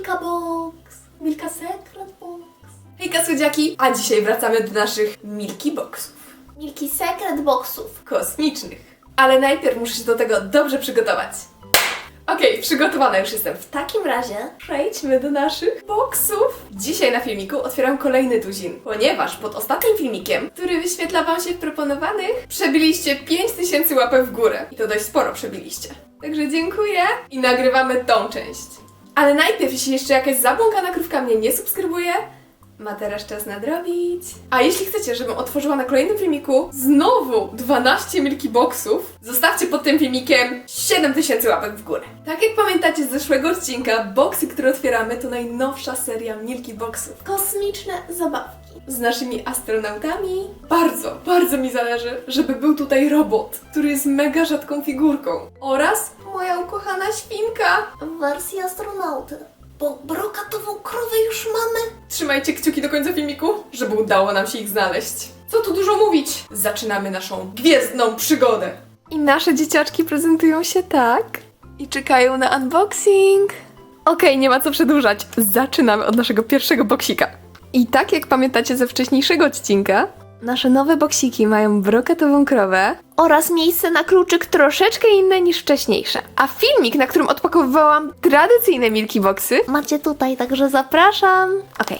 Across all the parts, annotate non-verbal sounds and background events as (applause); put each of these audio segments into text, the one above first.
Milka Box. Milka Secret Box. Hejka słodziaki, a dzisiaj wracamy do naszych Milky Boxów. Milki Secret Boxów. Kosmicznych. Ale najpierw muszę się do tego dobrze przygotować. Okej, przygotowana już jestem. W takim razie przejdźmy do naszych boksów. Dzisiaj na filmiku otwieram kolejny tuzin, ponieważ pod ostatnim filmikiem, który wyświetla Wam się w proponowanych, przebiliście 5000 łapek w górę. I to dość sporo przebiliście. Także dziękuję i nagrywamy tą część. Ale najpierw, jeśli jeszcze jakaś zabłąkana krówka mnie nie subskrybuje, ma teraz czas nadrobić. A jeśli chcecie, żebym otworzyła na kolejnym filmiku znowu 12 Milky Boxów, zostawcie pod tym filmikiem 7000 łapek w górę. Tak jak pamiętacie z zeszłego odcinka, boxy, które otwieramy, to najnowsza seria Milky Boxów. Kosmiczne zabawki. Z naszymi astronautami. Bardzo, bardzo mi zależy, żeby był tutaj robot, który jest mega rzadką figurką. Oraz moja ukochana świnka. Wersji astronauty. Bo brokatową krowę już mamy. Trzymajcie kciuki do końca filmiku, żeby udało nam się ich znaleźć. Co tu dużo mówić? Zaczynamy naszą gwiezdną przygodę. I nasze dzieciaczki prezentują się tak. I czekają na unboxing. Okej, nie ma co przedłużać. Zaczynamy od naszego pierwszego boksika. I tak jak pamiętacie ze wcześniejszego odcinka, nasze nowe boksiki mają brokatową krowę, Oraz miejsce na kluczyk troszeczkę inne niż wcześniejsze. A filmik, na którym odpakowywałam tradycyjne Milky Boxy, macie tutaj, także zapraszam. Okej.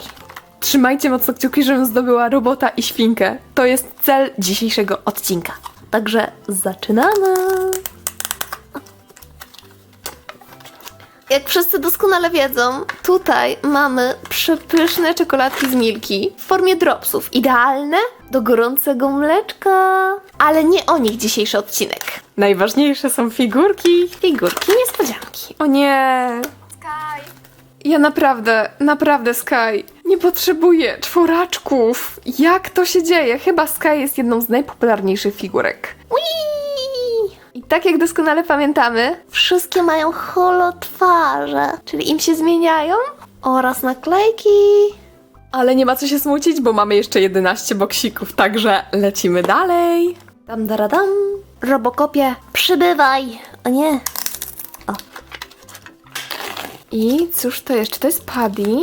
Trzymajcie mocno kciuki, żebym zdobyła robota i świnkę. To jest cel dzisiejszego odcinka. Także zaczynamy. Jak wszyscy doskonale wiedzą, tutaj mamy przepyszne czekoladki z Milki w formie dropsów. Idealne do gorącego mleczka. Ale nie o nich dzisiejszy odcinek. Najważniejsze są figurki. Figurki niespodzianki. O nie. Sky. Ja naprawdę, naprawdę Sky. Nie potrzebuję czworaczków. Jak to się dzieje? Chyba Sky jest jedną z najpopularniejszych figurek. Whee! Tak jak doskonale pamiętamy, Wszystkie mają holotwarze, czyli im się zmieniają. Oraz naklejki. ale nie ma co się smucić, bo mamy jeszcze 11 boksików, także lecimy dalej. Dam, daradam. Robokopie, przybywaj. O nie. I cóż to jest? Czy to jest Paddy?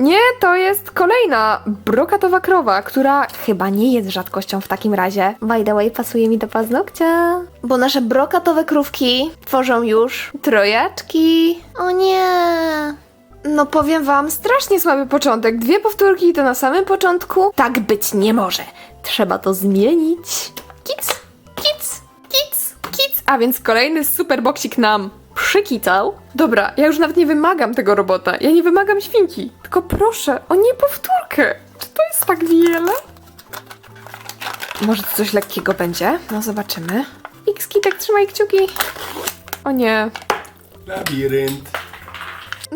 Nie, to jest kolejna brokatowa krowa, która chyba nie jest rzadkością w takim razie. By the way, pasuje mi do paznokcia. Bo nasze brokatowe krówki tworzą już Trojaczki. O nie! No powiem wam, strasznie słaby początek. Dwie powtórki i to na samym początku. Tak być nie może. Trzeba to zmienić. Kic, kic, kic, kic. A więc kolejny super boksik nam przykicał. Dobra, ja już nawet nie wymagam tego robota. Ja nie wymagam świnki. Tylko proszę, o nie powtórkę. Czy to jest tak wiele? Może to coś lekkiego będzie? No zobaczymy. X kitek, trzymaj kciuki. O nie, Labirynt.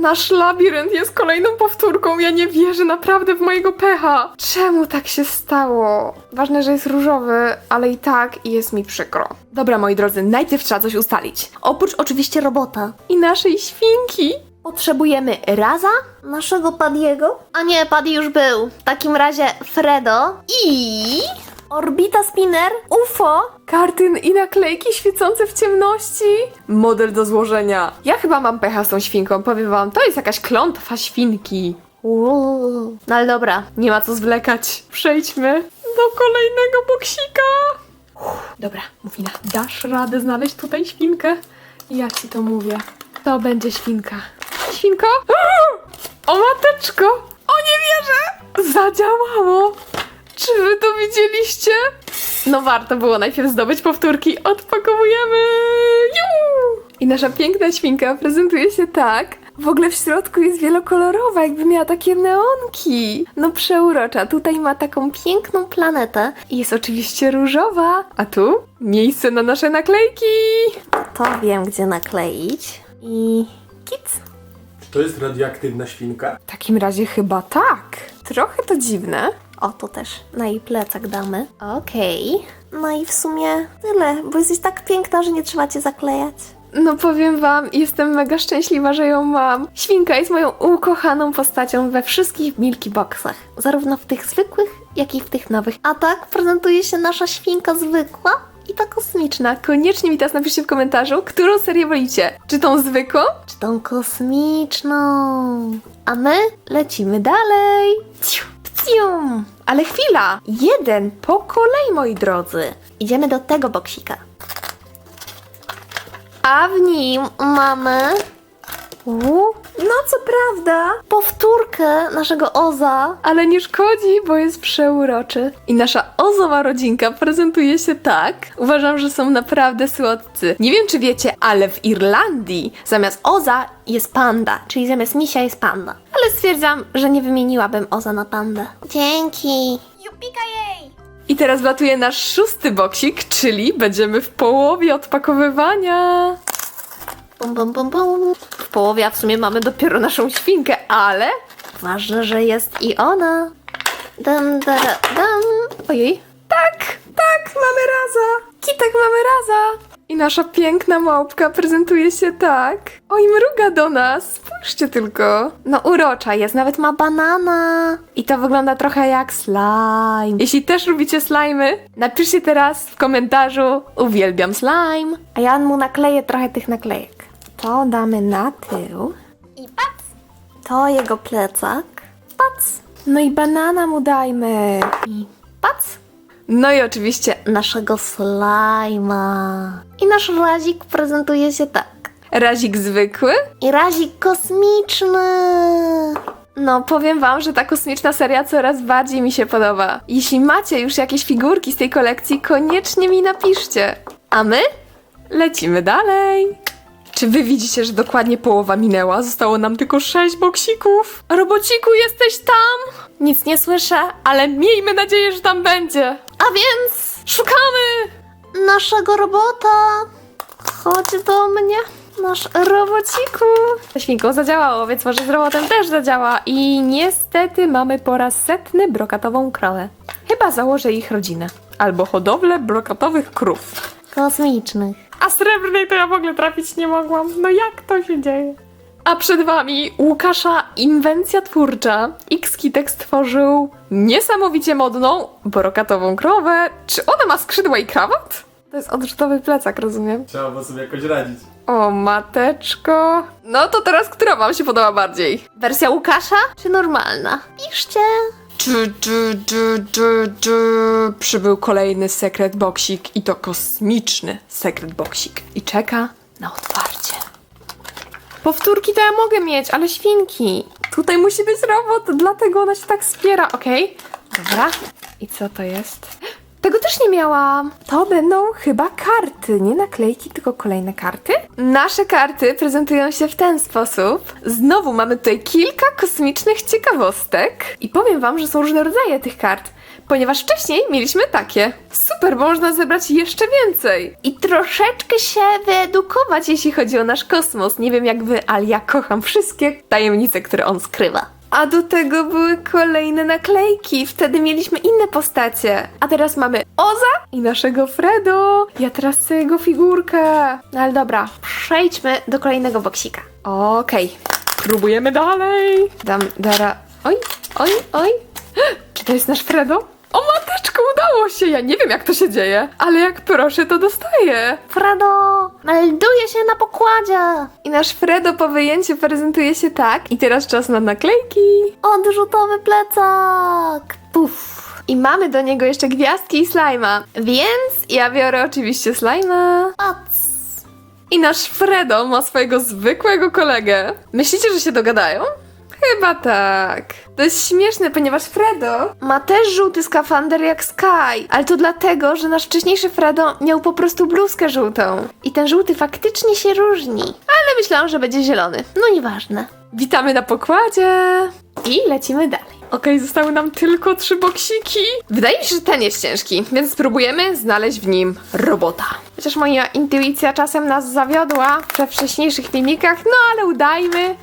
Nasz labirynt jest kolejną powtórką. Ja nie wierzę naprawdę w mojego pecha. Czemu tak się stało? Ważne, że jest różowy, ale i tak jest mi przykro. Dobra, moi drodzy, najpierw trzeba coś ustalić. Oprócz oczywiście robota. I naszej świnki. Potrzebujemy Raza, naszego Padiego. A nie, Paddy już był. W takim razie Fredo i Orbita Spinner, UFO. Kartyn i naklejki świecące w ciemności. Model do złożenia. Ja chyba mam pecha z tą świnką, powiem wam. To jest jakaś klątwa świnki. Uuu. No ale dobra, Nie ma co zwlekać. Przejdźmy do kolejnego boksika. Uff, dobra, Mufina, dasz radę znaleźć tutaj świnkę? Ja ci to mówię. To będzie świnka. Świnko? (gasps) O mateczko! O nie wierzę! Zadziałało! Czy wy to widzieliście? No warto było najpierw zdobyć powtórki. Odpakowujemy! Juuu! I nasza piękna świnka prezentuje się tak. W ogóle w środku jest wielokolorowa, jakby miała takie neonki. No przeurocza. Tutaj ma taką piękną planetę i jest oczywiście różowa. A tu miejsce na nasze naklejki. To wiem, gdzie nakleić. I kic. Czy to jest radioaktywna świnka? W takim razie chyba tak. Trochę to dziwne. O, to też na jej plecak damy. Okej. No i w sumie tyle, bo jesteś tak piękna, że nie trzeba cię zaklejać. No powiem wam, jestem mega szczęśliwa, że ją mam. Świnka jest moją ukochaną postacią we wszystkich Milky Boxach. Zarówno w tych zwykłych, jak i w tych nowych. A tak prezentuje się nasza świnka zwykła i ta kosmiczna. Koniecznie mi teraz napiszcie w komentarzu, którą serię wolicie. Czy tą zwykłą, czy tą kosmiczną. A my lecimy dalej. Ciu, Ale chwila, jeden po kolei, moi drodzy. Idziemy do tego boksika. A w nim mamy u, no co prawda, powtórkę naszego Oza, ale nie szkodzi, bo jest przeuroczy. I nasza Ozowa rodzinka prezentuje się tak. Uważam, że są naprawdę słodcy. Nie wiem, czy wiecie, ale w Irlandii zamiast Oza jest panda, czyli zamiast misia jest panda. Ale stwierdzam, że nie wymieniłabym Oza na pandę. Dzięki. Jupika jej! I teraz wlatuje nasz szósty boksik, czyli będziemy w połowie odpakowywania. Bum, bum, bum, bum. W połowie, a w sumie mamy dopiero naszą świnkę, ale ważne, że jest i ona. Dam, dara, dam. Ojej. Tak, tak, mamy raza. Kitek mamy raza. I nasza piękna małpka prezentuje się tak. Oj, mruga do nas. Spójrzcie tylko. No urocza jest, nawet ma banana. I to wygląda trochę jak slime. Jeśli też lubicie slimy, napiszcie teraz w komentarzu uwielbiam slime. A ja mu nakleję trochę tych naklejek. To damy na tył. I pac. To jego plecak. Pac. No i banana mu dajmy. I pac. No i oczywiście naszego slajma. I nasz razik prezentuje się tak. Razik zwykły i razik kosmiczny. No, powiem wam, że ta kosmiczna seria coraz bardziej mi się podoba. Jeśli macie już jakieś figurki z tej kolekcji, koniecznie mi napiszcie. A my lecimy dalej. Czy wy widzicie, że dokładnie połowa minęła? Zostało nam tylko sześć boksików. Robociku, jesteś tam? Nic nie słyszę, ale miejmy nadzieję, że tam będzie. A więc szukamy naszego robota. Chodź do mnie, nasz robociku. Świnką zadziałało, więc może z robotem też zadziała. I niestety mamy po raz setny brokatową krowę. Chyba założę ich rodzinę. Albo hodowlę brokatowych krów. Kosmicznych. A srebrnej to ja w ogóle trafić nie mogłam. No jak to się dzieje? A przed wami Łukasza inwencja twórcza. X-Kitek stworzył niesamowicie modną, brokatową krowę. Czy ona ma skrzydła i krawat? To jest odrzutowy plecak, rozumiem. Trzeba było sobie jakoś radzić. O, mateczko. No to teraz, która wam się podoba bardziej? Wersja Łukasza czy normalna? Piszcie. Przybył kolejny sekret boksik i to kosmiczny sekret boksik. I czeka na otwarcie. Powtórki to ja mogę mieć, ale świnki. Tutaj musi być robot, dlatego ona się tak spiera, okej? Dobra. I co to jest? Tego też nie miałam. To będą chyba karty, nie naklejki, tylko kolejne karty. Nasze karty prezentują się w ten sposób. Znowu mamy tutaj kilka kosmicznych ciekawostek. I powiem wam, że są różne rodzaje tych kart. Ponieważ wcześniej mieliśmy takie. Super, bo można zebrać jeszcze więcej. I troszeczkę się wyedukować, jeśli chodzi o nasz kosmos. Nie wiem jak wy, ale ja kocham wszystkie tajemnice, które on skrywa. A do tego były kolejne naklejki. Wtedy mieliśmy inne postacie. A teraz mamy Oza i naszego Fredo. Ja teraz chcę jego figurkę. No ale dobra, przejdźmy do kolejnego boksika. Okej, próbujemy dalej. Dam, dara. Oj, oj, oj. (gasps) Czy to jest nasz Fredo? O mateczko, udało się! Ja nie wiem jak to się dzieje, ale jak proszę, to dostaję. Fredo, melduje się na pokładzie. I nasz Fredo po wyjęciu prezentuje się tak. I teraz czas na naklejki. Odrzutowy plecak. Puf. I mamy do niego jeszcze gwiazdki i slajma. Więc ja biorę oczywiście slajma. I nasz Fredo ma swojego zwykłego kolegę. Myślicie, że się dogadają? Chyba tak. To jest śmieszne, ponieważ Fredo ma też żółty skafander jak Sky, ale to dlatego, że nasz wcześniejszy Fredo miał po prostu bluzkę żółtą. I ten żółty faktycznie się różni. Ale myślałam, że będzie zielony. No nieważne. Witamy na pokładzie i lecimy dalej. Okej, zostały nam tylko trzy boksiki. Wydaje mi się, że ten jest ciężki, więc spróbujemy znaleźć w nim robota. Chociaż moja intuicja czasem nas zawiodła we wcześniejszych filmikach, no ale udajmy,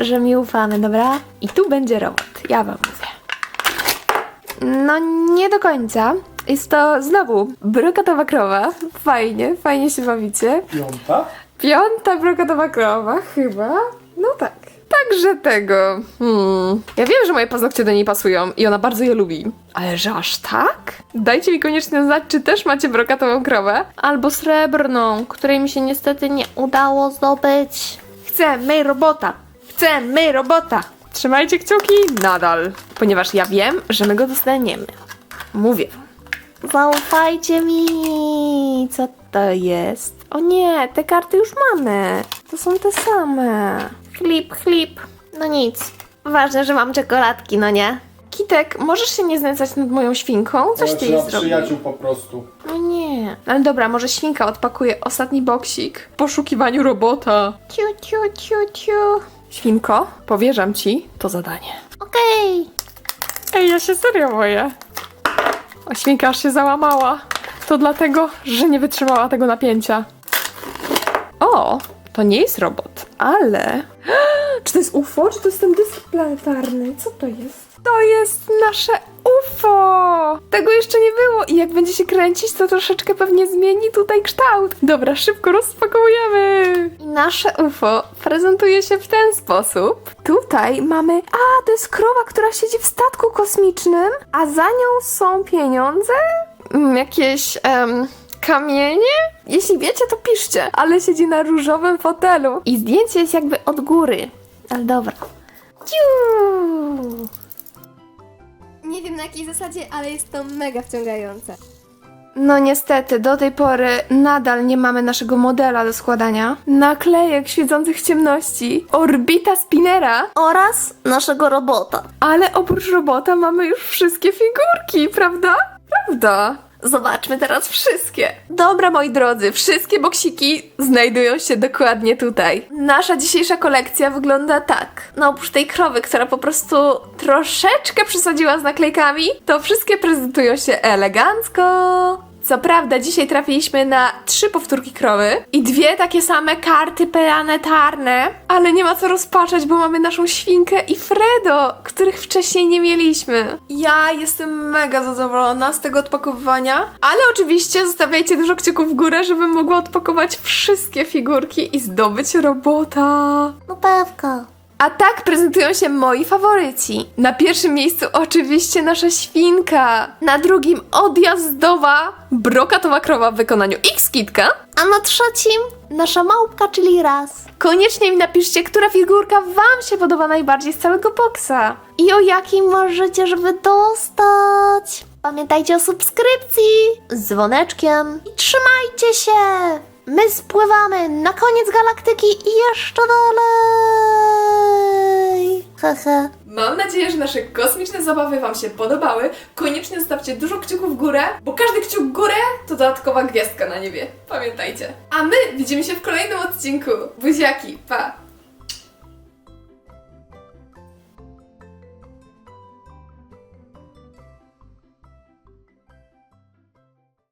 że mi ufamy, dobra? I tu będzie robot, ja wam mówię. No, nie do końca. Jest to znowu brokatowa krowa. Fajnie, fajnie się bawicie. Piąta? Piąta brokatowa krowa, chyba. No tak. Tak, jakże tego. Hmm. Ja wiem, że moje paznokcie do niej pasują i ona bardzo je lubi. Ale że aż tak? Dajcie mi koniecznie znać, czy też macie brokatową krowę. Albo srebrną, której mi się niestety nie udało zdobyć. Chcę my robota! Chcę my robota! Trzymajcie kciuki nadal, ponieważ ja wiem, że my go dostaniemy. Mówię wam. Zaufajcie mi! Co to jest? O nie, te karty już mamy. To są te same. Chlip, chlip. No nic. Ważne, że mam czekoladki, no nie? Kitek, możesz się nie znęcać nad moją świnką? Coś ty jej zrobił. po prostu. No nie. Ale dobra, może świnka odpakuje ostatni boksik w poszukiwaniu robota. Ciu, ciu, ciu, ciu. Świnko, powierzam ci to zadanie. Okej. Ej, ja się serio boję. A świnka aż się załamała. To dlatego, że nie wytrzymała tego napięcia. O, to nie jest robot, ale... (gasps) Czy to jest UFO, czy to jest ten dysk planetarny? Co to jest? To jest nasze UFO! Tego jeszcze nie było i jak będzie się kręcić, to troszeczkę pewnie zmieni tutaj kształt. Dobra, szybko rozpakujemy! I nasze UFO prezentuje się w ten sposób. Tutaj mamy... A, to jest krowa, która siedzi w statku kosmicznym, a za nią są pieniądze? Mm, jakieś... em, Kamienie? Jeśli wiecie, to piszcie. Ale siedzi na różowym fotelu. I zdjęcie jest jakby od góry. Ale dobra. Ciu! Nie wiem na jakiej zasadzie, ale jest to mega wciągające. No niestety, do tej pory nadal nie mamy naszego modela do składania. Naklejek świecących w ciemności, orbita spinera oraz naszego robota. Ale oprócz robota mamy już wszystkie figurki, prawda? Prawda. Zobaczmy teraz wszystkie. Dobra, moi drodzy, wszystkie boksiki znajdują się dokładnie tutaj. Nasza dzisiejsza kolekcja wygląda tak. No oprócz tej krowy, która po prostu troszeczkę przesadziła z naklejkami, to wszystkie prezentują się elegancko. Co prawda, dzisiaj trafiliśmy na trzy powtórki krowy i dwie takie same karty planetarne, ale nie ma co rozpaczać, bo mamy naszą świnkę i Fredo, których wcześniej nie mieliśmy. Ja jestem mega zadowolona z tego odpakowywania, ale oczywiście zostawiajcie dużo kciuków w górę, żebym mogła odpakować wszystkie figurki i zdobyć robota. No. A tak prezentują się moi faworyci. Na pierwszym miejscu oczywiście nasza świnka. Na drugim odjazdowa brokatowa krowa w wykonaniu X-Kitka. A na trzecim nasza małpka, czyli raz. Koniecznie mi napiszcie, która figurka wam się podoba najbardziej z całego boksa. I o jakim marzycie, żeby dostać? Pamiętajcie o subskrypcji z dzwoneczkiem i trzymajcie się! My spływamy na koniec galaktyki i jeszcze dalej! Hehe. Mam nadzieję, że nasze kosmiczne zabawy Wam się podobały. Koniecznie zostawcie dużo kciuków w górę, bo każdy kciuk w górę to dodatkowa gwiazdka na niebie. Pamiętajcie. A my widzimy się w kolejnym odcinku. Buziaki, pa!